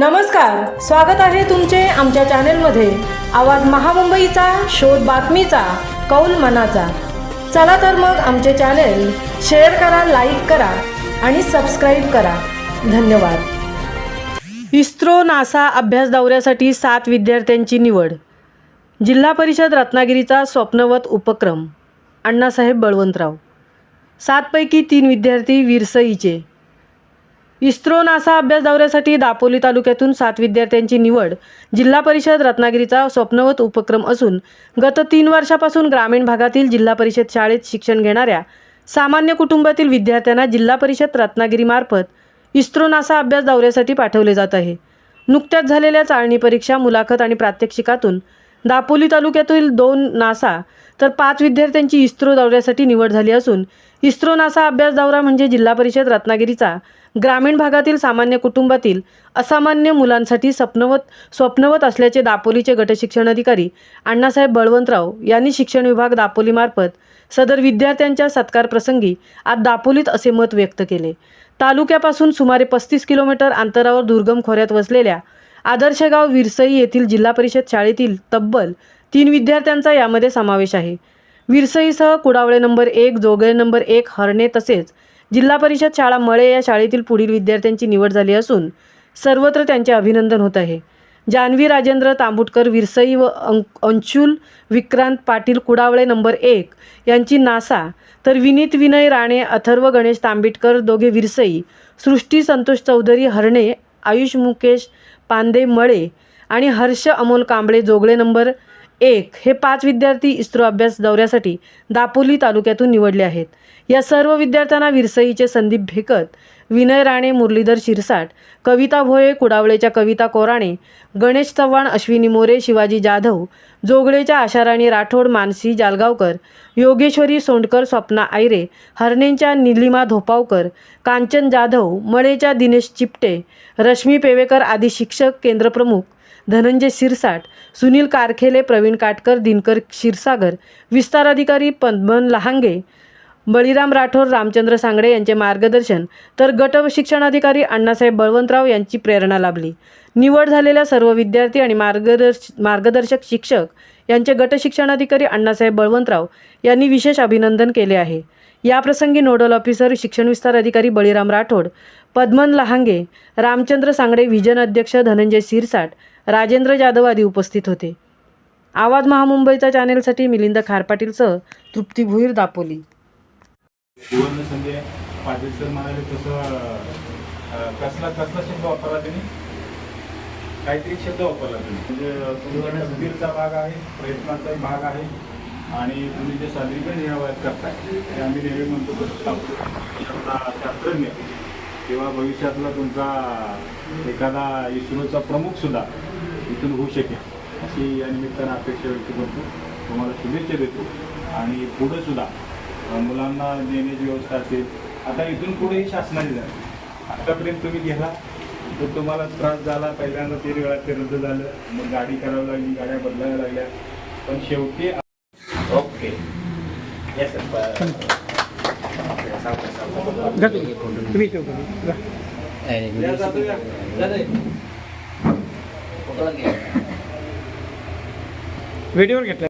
नमस्कार स्वागत आहे तुमचे आमच्या चॅनेलमध्ये. आवाज महामुंबईचा शोध बातमीचा कौल मनाचा. चला तर मग आमचे चॅनेल शेअर करा लाईक करा आणि सबस्क्राईब करा. धन्यवाद. इस्रो नासा अभ्यास दौऱ्यासाठी सात विद्यार्थ्यांची निवड. जिल्हा परिषद रत्नागिरीचा स्वप्नवत उपक्रम. अण्णासाहेब बळवंतराव. सातपैकी तीन विद्यार्थी विरसईचे. इस्रो नासा अभ्यास दौऱ्यासाठी दापोली तालुक्यातून सात विद्यार्थ्यांची निवड जिल्हा परिषद रत्नागिरीचा स्वप्नवत उपक्रम असून गत तीन वर्षापासून ग्रामीण भागातील जिल्हा परिषद शाळेत शिक्षण घेणाऱ्या सामान्य कुटुंबातील विद्यार्थ्यांना जिल्हा परिषद रत्नागिरीमार्फत इस्रो नासा अभ्यास दौऱ्यासाठी पाठवले जात आहे. नुकत्याच झालेल्या चाळणी परीक्षा मुलाखत आणि प्रात्यक्षिकातून दापोली तालुक्यातील दोन नासा तर पाच विद्यार्थ्यांची इस्रो दौऱ्यासाठी निवड झाली असून इस्रो नासा अभ्यास दौरा म्हणजे जिल्हा परिषद रत्नागिरीचा. ग्रामीण भागातील सामान्य कुटुंबातील असामान्य मुलांसाठी स्वप्नवत स्वप्नवत असल्याचे दापोलीचे गटशिक्षण अधिकारी अण्णासाहेब बळवंतराव यांनी शिक्षण विभाग दापोलीमार्फत सदर विद्यार्थ्यांच्या सत्कार प्रसंगी आज दापोलीत असे मत व्यक्त केले. तालुक्यापासून सुमारे पस्तीस किलोमीटर अंतरावर दुर्गम खोऱ्यात वसलेल्या आदर्शगाव विरसई येथील जिल्हा परिषद शाळेतील तब्बल तीन विद्यार्थ्यांचा यामध्ये समावेश आहे. विरसईसह कुडावळे नंबर एक जोगळे नंबर एक हरणे तसेच जिल्हा परिषद शाळा मळे या शाळेतील पुढील विद्यार्थ्यांची निवड झाली असून सर्वत्र त्यांचे अभिनंदन होत आहे. जान्हवी राजेंद्र तांबुटकर विरसई व अं अंशुल विक्रांत पाटील कुडावळे नंबर एक यांची नासा तर विनीत विनय राणे अथर्व गणेश तांबिटकर दोघे विरसई सृष्टी संतोष चौधरी हरणे आयुष मुकेश पांदे मळे आणि हर्ष अमोल कांबळे जोगळे नंबर एक हे पाच विद्यार्थी इस्रो अभ्यास दौऱ्यासाठी दापोली तालुक्यातून निवडले आहेत. या सर्व विद्यार्थ्यांना विरसईचे संदीप भेकत विनय राणे मुरलीधर शिरसाट कविता भोये कुडावळेच्या कविता कोराणे गणेश चव्हाण अश्विनी मोरे शिवाजी जाधव जोगळेच्या आशाराणी राठोड मानसी जालगावकर योगेश्वरी सोंडकर स्वप्ना आयरे हरणेंच्या निलिमा धोपावकर कांचन जाधव मळेच्या दिनेश चिपटे रश्मी पेवेकर आदी शिक्षक केंद्रप्रमुख धनंजय सिरसाट सुनील कारखेले प्रवीण काटकर दिनकर क्षीरसागर विस्तार अधिकारी पद्मन लहांगे बळीराम राठोड रामचंद्र सांगडे यांचे मार्गदर्शन तर गट शिक्षणाधिकारी अण्णासाहेब बळवंतराव यांची प्रेरणा लाभली. निवड झालेल्या सर्व विद्यार्थी आणि मार्गदर्श मार्गदर्शक शिक्षक यांचे गट शिक्षणाधिकारी अण्णासाहेब बळवंतराव यांनी विशेष अभिनंदन केले आहे. याप्रसंगी नोडल ऑफिसर शिक्षण विस्तार अधिकारी बळीराम राठोड पद्मन लहांगे रामचंद्र सांगडे व्हिजन अध्यक्ष धनंजय सिरसाट राजेंद्र जाधव आदी उपस्थित होते. आवाज महामुंबईच्या चॅनेलसाठी मिलिंद खारपाटीलसह तृप्ती भुईर दापोली. संजय पाटील सर म्हणाले तसं कसला कसला शब्द वापरला त्यांनी? काहीतरी शब्द वापरला म्हणजे तुम्ही म्हणजे तुमचा तकदीरचा भाग आहे प्रयत्नाचाही भाग आहे आणि तुम्ही जे सादरीकरण या वयात करताय ते आम्ही नेहमी म्हणतो शास्त्रज्ञ किंवा भविष्यातला तुमचा एखादा इस्रोचा प्रमुख सुद्धा इथून होऊ शकेल. अशी या निमित्तानं अपेक्षा व्यक्त करतो. तुम्हाला शुभेच्छा देतो. आणि पुढं सुद्धा अं, मुलांना देण्याची व्यवस्था असेल आता इथून पुढेही शासनाने झालं आतापर्यंत तुम्ही गेला तर तुम्हाला त्रास झाला पहिल्यांदा तीन वेळा ते रद्द झालं. मग गाडी करावी लागली गाड्या बदलाव्या लागल्या. पण शेवटी okay yes Gato. Kami itu kami. Eh, ini. Satu ya. Lagi. Video.